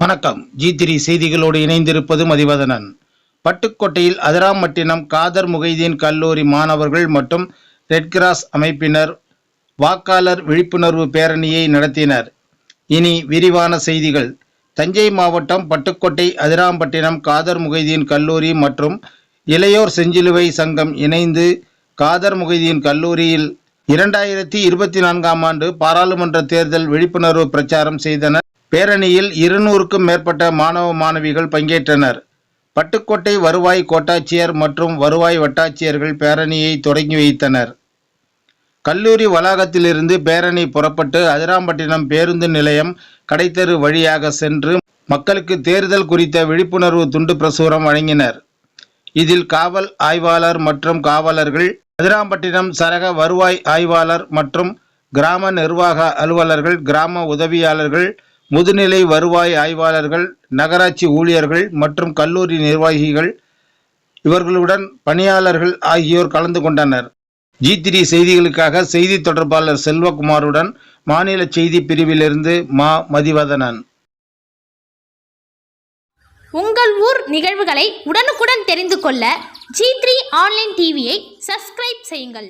வணக்கம். G three செய்திகளோடு இணைந்திருப்பது மதிவதனன். பட்டுக்கோட்டையில் அதிராம்பட்டினம் காதர் முகைதீன் கல்லூரி மாணவர்கள் மற்றும் ரெட் கிராஸ் அமைப்பினர் வாக்காளர் விழிப்புணர்வு பேரணியை நடத்தினர். இனி விரிவான செய்திகள். தஞ்சை மாவட்டம் பட்டுக்கோட்டை அதிராம்பட்டினம் காதர் முகைதீன் கல்லூரி மற்றும் இளையோர் செஞ்சிலுவை சங்கம் இணைந்து காதர் முகைதீன் கல்லூரியில் இரண்டாயிரத்தி இருபத்தி நான்காம் ஆண்டு பாராளுமன்ற தேர்தல் விழிப்புணர்வு பிரச்சாரம் செய்தனர். பேரணியில் இருநூறுக்கும் மேற்பட்ட மாணவ மாணவிகள் பங்கேற்றனர். பட்டுக்கோட்டை வருவாய் கோட்டாட்சியர் மற்றும் வருவாய் வட்டாட்சியர்கள் பேரணியை தொடங்கி வைத்தனர். கல்லூரி வளாகத்திலிருந்து பேரணி புறப்பட்டு அதிராம்பட்டினம் பேருந்து நிலையம் கடைத்தெரு வழியாக சென்று மக்களுக்கு தேர்தல் குறித்த விழிப்புணர்வு துண்டு பிரசுரம் வழங்கினர். இதில் காவல் ஆய்வாளர் மற்றும் காவலர்கள் அதிராம்பட்டினம் சரக வருவாய் ஆய்வாளர் மற்றும் கிராம நிர்வாக அலுவலர்கள் கிராம உதவியாளர்கள் முதுநிலை வருவாய் ஆய்வாளர்கள் நகராட்சி ஊழியர்கள் மற்றும் கல்லூரி நிர்வாகிகள் இவர்களுடன் பணியாளர்கள் ஆகியோர் கலந்து கொண்டனர். ஜி த்ரீ செய்திகளுக்காக செய்தி தொடர்பாளர் செல்வகுமாருடன் மாநில செய்தி பிரிவிலிருந்து மா. மதிவதனன். உங்கள் ஊர் நிகழ்வுகளை உடனுக்குடன் தெரிந்து கொள்ள ஜி த்ரீ ஆன்லைன் டிவியை சப்ஸ்கிரைப் செய்யுங்கள்.